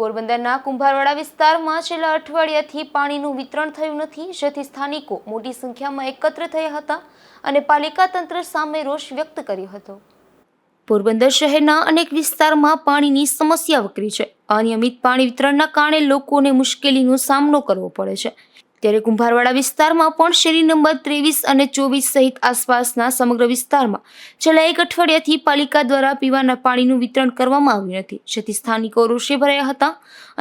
પોરબંદરના કુંભારવાડા વિસ્તારમાં છેલ્લા અઠવાડિયાથી પાણીનું વિતરણ થયું નથી, જેથી સ્થાનિકો મોટી સંખ્યામાં એકત્ર થયા હતા અને પાલિકા તંત્ર સામે રોષ વ્યક્ત કર્યો હતો. પોરબંદર શહેરના અનેક વિસ્તારમાં પાણીની સમસ્યા વકરી છે. અનિયમિત પાણી વિતરણના કારણે લોકોને મુશ્કેલીનો સામનો કરવો પડે છે. ત્યારે કુંભારવાડા વિસ્તારમાં પણ શેરી નંબર ત્રેવીસ અને ચોવીસ સહિત આસપાસના સમગ્ર વિસ્તારમાં છેલ્લા એક અઠવાડિયાથી પાલિકા દ્વારા પીવાના પાણીનું વિતરણ કરવામાં આવ્યું નથી. જેથી સ્થાનિકો રોષે ભરાયા હતા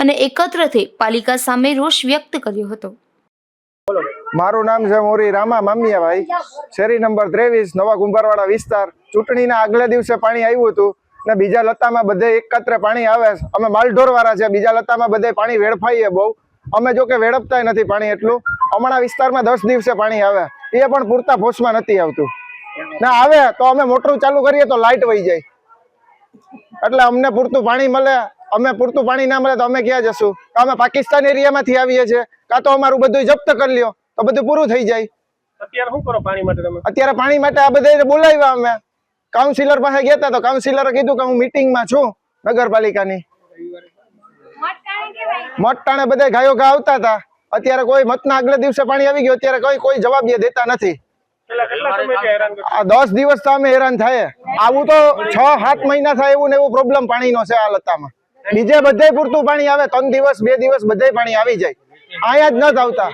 અને એકત્ર થઈ પાલિકા સામે રોષ વ્યક્ત કર્યો હતો. મારું નામ છે મોરી રામા મામિયાભાઈ. શેરી નંબર ત્રેવીસ, નવા કુંભારવાડા વિસ્તાર. ચૂંટણીના આગલા દિવસે પાણી આવ્યું હતું ને બીજા લતામાં બધે એકત્ર પાણી આવે અમે માલઢોર વાળા છે, બીજા લતામાં બધે પાણી વેડફાઈએ બહુ. અમે જો કે વેડપતાય નથી પાણી એટલું. હમણાં વિસ્તારમાં દસ દિવસે પાણી આવે. એ પણ પૂરતા ભોસમાં નથી આવતું. ના આવે તો અમે મોટરું ચાલુ કરીએ તો લાઇટ વહી જાય. એટલે અમને પૂરતું પાણી મળે. અમે પૂરતું પાણી ના મળે તો અમે ક્યાં જશું? અમે પાકિસ્તાન એરિયામાંથી આવીએ છીએ. કાં તો અમારું બધું જપ્ત કરી લ્યો. તો બધું પૂરું થઈ જાય. અત્યારે શું કરો પાણી માટે તમે? અત્યારે પાણી માટે આ બધા બોલાવ્યા અમે. કાઉન્સિલર પાસે ગયા હતા તો કાઉન્સિલરે કીધું કે હું મીટિંગમાં છું નગરપાલિકાની. મતટાણે બધા ગાયો ગા આવતા હતા. અત્યારે કોઈ મતના આગલે દિવસે પાણી આવી ગયું અત્યારે કોઈ કોઈ જવાબ દેતા નથી. છેલ્લા કેટલા સમયથી હેરાન કરો આ દસ દિવસ તો અમે હેરાન થાય. આવું તો છ સાત મહિના થાય એવું ને એવું પ્રોબ્લેમ પાણીનો છે આ લતામાં. બીજે બધે પૂરતું પાણી આવે ત્રણ દિવસ બે દિવસ બધે પાણી આવી જાય. અહીંયા જ ન આવતા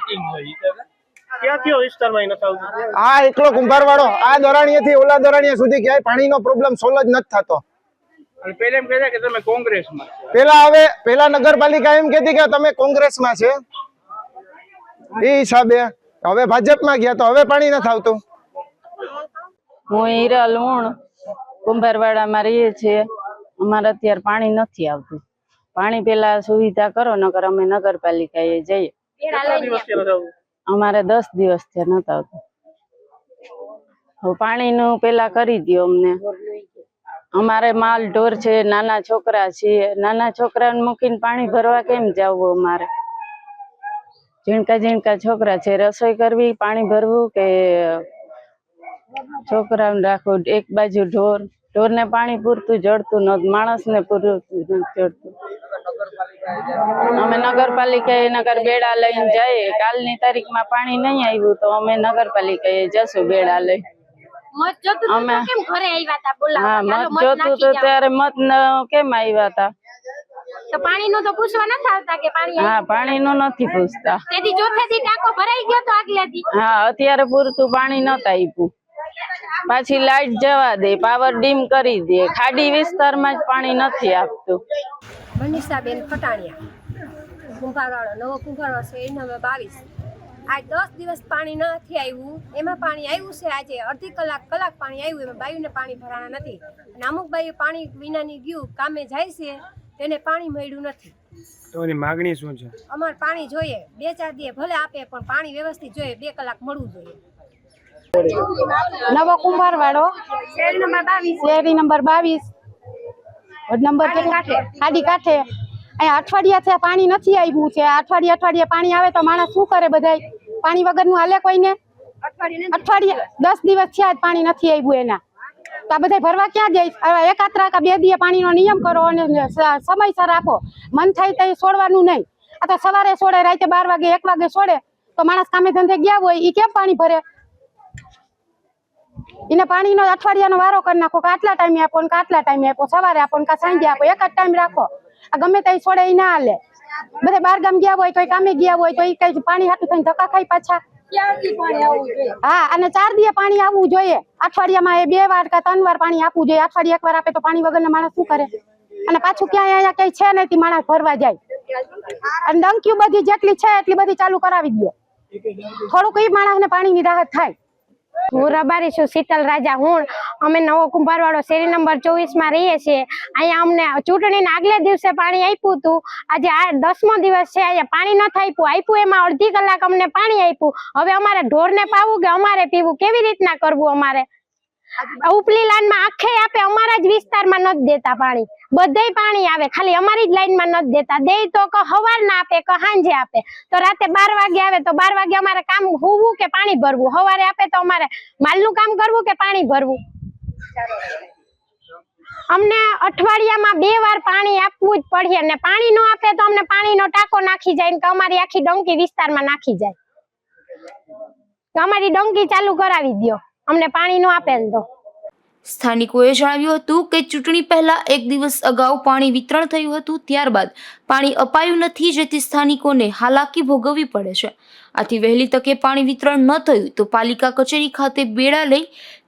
ક્યાં એકલો કુંભાર વાળો આ એકલો થી આ ઓલા દોરાણીએ સુધી ક્યાંય પાણીનો પ્રોબ્લેમ સોલ્વ જ નથી થતો. પેલા એમ કહેતા કે તમે કોંગ્રેસમાં છો. પેલા હવે પેલા નગરપાલિકા એમ કહેતી કે તમે કોંગ્રેસમાં છે. એ હિસાબે. હવે ભાજપમાં ગયા તો હવે પાણી નથી આવતું. હું હીરા લુણ કુંભારવાડામાં રહીએ છીએ. અમારે અત્યારે પાણી નથી આવતું. પાણી પેલા સુવિધા કરો નકર અમે નગરપાલિકાએ જઈએ. અમારે દસ દિવસથી નથી આવતું. હવે પાણીનું પેલા કરી દ્યો અમને. અમારે માલ ઢોર છે, નાના છોકરા છીએ નાના છોકરાને મૂકીને પાણી ભરવા કેમ જવું અમારે? ઝીણકા ઝીણકા છોકરા છે, રસોઈ કરવી, પાણી ભરવું કે છોકરાઓને રાખવું? એક બાજુ ઢોર. ઢોરને પાણી પૂરતું જડતું ન, માણસને પૂરતું જડતું. અમે નગરપાલિકાએ નગર બેડા લઈને જઈએ. કાલની તારીખમાં પાણી નહીં આવ્યું તો અમે નગરપાલિકાએ જશું બેડા લઈ અમે- તો કેમ ઘરે આવ્યા તા? બોલાવવા? હા ચાલો મત જોતું નાખી તો જાઓ. ત્યારે મત કેમ આવ્યા હતા તો પાણીનું તો પૂછવા નથી આવતા કે પાણી હા? પાણીનું નથી પૂછતા. તેથી ચોથેથી ટાંકો ભરાઈ ગયો તો આગલેથી. હા અત્યારે પૂરતું પાણી નતા આપ્યું. પાછી લાઈટ જવા દે પાવર ડીમ કરી દે. ખાડી વિસ્તારમાં જ પાણી નથી આપતું. મનીષાબેન ફટાણિયા કુંભારવાળો નવો કુંભારવાળો છે એના બાવીસ. આ દસ દિવસ પાણી નથી આવ્યું. એમાં પાણી આવ્યું છે આજે. અડધી કલાક કલાક પાણી આવ્યું. એમાં બાયુને પાણી ભરાણા નથી. અને અમુક બાયુ પાણી વિનાની ગયું. કામે જાય છે. તેને પાણી મળ્યું નથી. તમારી માગણી શું છે? અમારે પાણી જોઈએ. બે ચાર દિવસ ભલે આપે પણ પાણી વ્યવસ્થિત જોઈએ. બે કલાક મળવું જોઈએ. નવો કુંભારવાડો. શેરી નંબર બાવીસ. શેરી નંબર બાવીસ. નંબર ખાડી કાંઠે. અહીંયા કાંઠે છે પાણી નથી આવ્યું છે. અઠવાડિયા અઠવાડિયા પાણી આવે તો માણસ શું કરે બધાય? પાણી વગરનું હાલે કોઈને? અઠવાડિયે દસ દિવસ. થયા પાણી નથી આવ્યું એના. તો આ બધા ભરવા ક્યાં જાય? એકાત્રા કા બે દીએ પાણીનો નિયમ કરો અને સમયસર આપો. મન થાય તો છોડવાનું નહીં. આ તો સવારે છોડે રાતે બાર વાગે એક વાગે છોડે તો માણસ કામે ધંધે ગયા હોય એ કેમ પાણી ભરે? એને પાણીનો અઠવાડિયાનો વારો કરી નાખો કે આટલા ટાઈમે આપો ને આટલા ટાઈમે આપો. સવારે આપો ને કે સાંજે આપો. એક જ ટાઈમ રાખો. આ ગમે ત્યાં છોડે એ ના હાલે. બધે બાર ગામ ગયા હોય તો કામે ગયા હોય તો એ કઈ પાણી હાટું થઈને ધક્કા ખાઈ પાછા. હા અને ચાર દિવસ પાણી આવવું જોઈએ. અઠવાડિયામાં એ બે વાર કે ત્રણ વાર પાણી આપવું જોઈએ. અઠવાડિયે એક વાર આપે તો પાણી વગર માણસ શું કરે? અને પાછું ક્યાંય અહીંયા કઈ છે નહીં માણસ ભરવા જાય. અને ડંક્યુ બધી જેટલી છે એટલી બધી ચાલુ કરાવી દો થોડુંક એ માણસને પાણીની રાહત થાય. હું રબારી છું શીતલ રાજા હું અમે નવો કુંભારવાડો શેરી નંબર ચોવીસમાં રહીએ છીએ. અહીંયા અમને ચૂંટણીના આગલે દિવસે પાણી આપ્યું હતું. આજે આ દસમો દિવસ છે, અહીંયા પાણી નથી આપ્યું. આપ્યું એમાં અડધી કલાક અમને પાણી આપ્યું. હવે અમારે ઢોરને પાવું કે અમારે પીવું? કેવી રીતના કરવું અમારે? ઉપલી લાઈનમાં આખે આપે અમારા જ વિસ્તારમાં નથી દેતા પાણી. બધે પાણી આવે. ખાલી અમારી જ લાઈનમાં નથી દેતા. દે તો કે હવાર ના આપે, કે સાંજે આપે. તો રાતે બાર વાગે આવે તો બાર વાગે અમારે કામ હોવું કે પાણી ભરવું? સવારે આપે તો અમારે માલનું કામ કરવું કે પાણી ભરવું? અમને અઠવાડિયામાં બે વાર પાણી આપવું જ પડે ને પાણી ન આપે તો અમને પાણીનો ટાંકો નાખી જાય કે અમારી આખી ડોંકી વિસ્તારમાં નાખી જાય. અમારી ડોંકી ચાલુ કરાવી દો અમને પાણી ન આપે તો. સ્થાનિકોએ જણાવ્યું હતું કે ચૂંટણી પહેલા એક દિવસ અગાઉ પાણી વિતરણ થયું હતું, ત્યારબાદ પાણી અપાયું નથી, જેથી સ્થાનિકોને હાલાકી ભોગવવી પડે છે. આથી વહેલી તકે પાણી વિતરણ ન થયું તો પાલિકા કચેરી ખાતે બેડા લઈ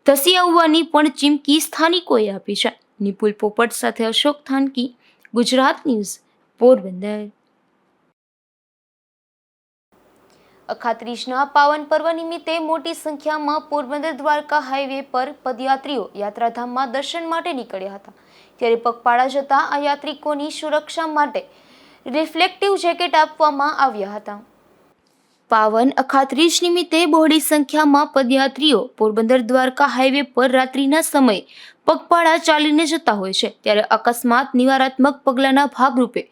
ધસી આવવાની પણ ચીમકી સ્થાનિકોએ આપી છે. નિપુલ પોપટ સાથે અશોક થાનકી, ગુજરાત ન્યૂઝ, પોરબંદર. અખાત્રીજના પાવન પર્વ નિમિત્તે મોટી સંખ્યામાં પોરબંદર દ્વારકા હાઈવે પર પદયાત્રીઓ યાત્રાધામમાં દર્શન માટે નીકળ્યા હતા. ત્યારે પગપાળા જતા આ યાત્રિકોની સુરક્ષા માટે રિફ્લેક્ટિવ જેકેટ આપવામાં આવ્યા હતા. પાવન અખાત્રીજ નિમિત્તે બહોળી સંખ્યામાં પદયાત્રીઓ પોરબંદર દ્વારકા હાઈવે પર રાત્રિના સમયે પગપાળા ચાલીને જતા હોય છે. ત્યારે અકસ્માત નિવારાત્મક પગલાંના ભાગરૂપે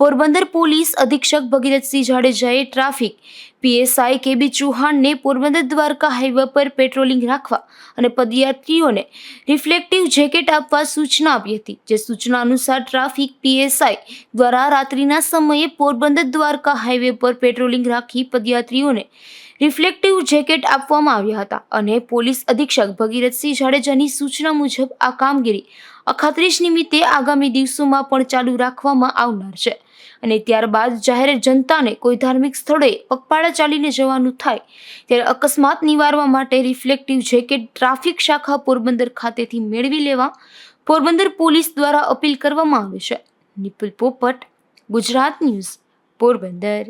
પોરબંદર પોલીસ અધિક્ષક ભગીરથસિંહ જાડેજાએ ટ્રાફિક, પીએસઆઈ કેબી ચૌહાણને પોરબંદર દ્વારકા હાઈવે પર પેટ્રોલિંગ રાખવા અને પદયાત્રીઓને રિફ્લેક્ટિવ જેકેટ આપવા સૂચના આપી હતી. જે સૂચના અનુસાર ટ્રાફિક, પીએસઆઈ દ્વારા રાત્રિના સમયે પોરબંદર દ્વારકા હાઈવે પર પેટ્રોલિંગ રાખી પદયાત્રીઓને રિફ્લેક્ટિવ જેકેટ આપવામાં આવ્યા હતા અને પોલીસ અધિક્ષક ભગીરથસિંહ જાડેજાની સૂચના મુજબ આ કામગીરી અખાત્રીસ નિમિત્તે આગામી દિવસોમાં પણ ચાલુ રાખવામાં આવનાર છે. અને ત્યારબાદ જાહેર જનતાને કોઈ ધાર્મિક સ્થળે પગપાળા ચાલીને જવાનું થાય, ત્યારે અકસ્માત નિવારવા માટે રિફ્લેક્ટિવ જેકેટ ટ્રાફિક શાખા પોરબંદર ખાતેથી મેળવી લેવા પોરબંદર પોલીસ દ્વારા અપીલ કરવામાં આવે છે. નિપુલ પોપટ, ગુજરાત ન્યૂઝ, પોરબંદર.